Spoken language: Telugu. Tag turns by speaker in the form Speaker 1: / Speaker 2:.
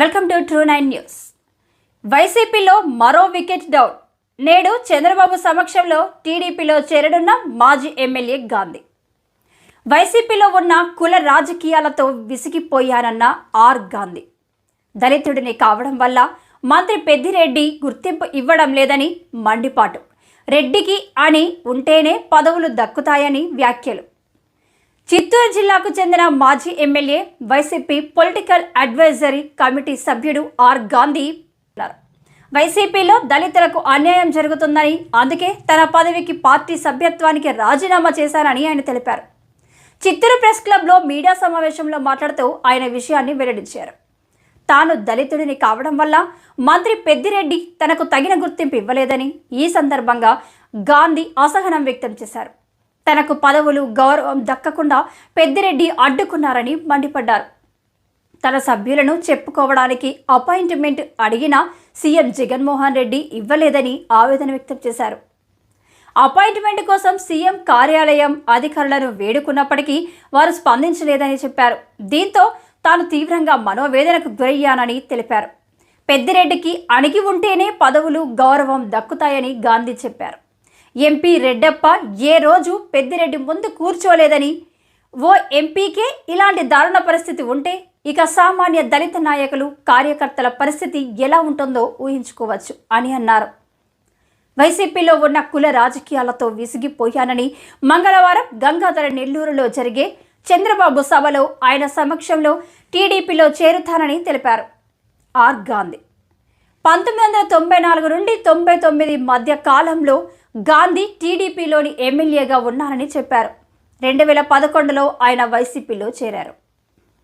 Speaker 1: Welcome to true nine news. వైసీపీలో మరో వికెట్ డౌన్. నేడు చంద్రబాబు సమక్షంలో టీడీపీలో చేరడున్న మాజీ ఎమ్మెల్యే గాంధీ. వైసీపీలో ఉన్న కుల రాజకీయాలతో విసిగిపోయానన్న ఆర్ గాంధీ. దళితుడిని కావడం వల్ల మంత్రి పెద్దిరెడ్డి గుర్తింపు ఇవ్వడం లేదని మండిపాటు. రెడ్డికి అని ఉంటేనే పదవులు దక్కుతాయని వ్యాఖ్యలు. చిత్తూరు జిల్లాకు చెందిన మాజీ MLA YCP political advisory committee సభ్యుడు ఆర్ గాంధీ వైసీపీలో దళితులకు అన్యాయం జరుగుతుందని అందుకే తన పదవికి పార్టీ సభ్యత్వానికి రాజీనామా చేశారని ఆయన తెలిపారు. చిత్తూరు ప్రెస్ క్లబ్లో మీడియా సమావేశంలో మాట్లాడుతూ ఆయన విషయాన్ని వెల్లడించారు. తాను దళితుడిని కావడం వల్ల మంత్రి పెద్దిరెడ్డి తనకు తగిన గుర్తింపు ఇవ్వలేదని ఈ సందర్భంగా గాంధీ అసహనం వ్యక్తం చేశారు. తనకు పదవులు గౌరవం దక్కకుండా పెద్దిరెడ్డి అడ్డుకున్నారని మండిపడ్డారు. తన సభ్యులను చెప్పుకోవడానికి అపాయింట్మెంట్ అడిగినా సీఎం జగన్మోహన్ రెడ్డి ఇవ్వలేదని ఆవేదన వ్యక్తం చేశారు. అపాయింట్మెంట్ కోసం సీఎం కార్యాలయం అధికారులను వేడుకున్నప్పటికీ వారు స్పందించలేదని చెప్పారు. దీంతో తాను తీవ్రంగా మనోవేదనకు గురయ్యానని తెలిపారు. పెద్దిరెడ్డికి అణిగి ఉంటేనే పదవులు గౌరవం దక్కుతాయని గాంధీ చెప్పారు. ఎంపీ రెడ్డప్ప ఏ రోజు పెద్దిరెడ్డి ముందు కూర్చోలేదని? ఓ ఎంపీకే ఇలాంటి దారుణ పరిస్థితి ఉంటే ఇక సామాన్య దళిత నాయకులు కార్యకర్తల పరిస్థితి ఎలా ఉంటుందో ఊహించుకోవచ్చు అని అన్నారు. వైసీపీలో ఉన్న కుల రాజకీయాలతో విసిగిపోయానని మంగళవారం గంగాధర నెల్లూరులో జరిగే చంద్రబాబు సభలో ఆయన సమక్షంలో టీడీపీలో చేరుతానని తెలిపారు. ఆర్ గాంధీ. పంతొమ్మిది వందల తొంభై నాలుగు నుండి తొంభై తొమ్మిది మధ్య కాలంలో గాంధీ టీడీపీలోని ఎమ్మెల్యేగా ఉన్నారని చెప్పారు. రెండు వేల పదకొండులో ఆయన వైసీపీలో చేరారు.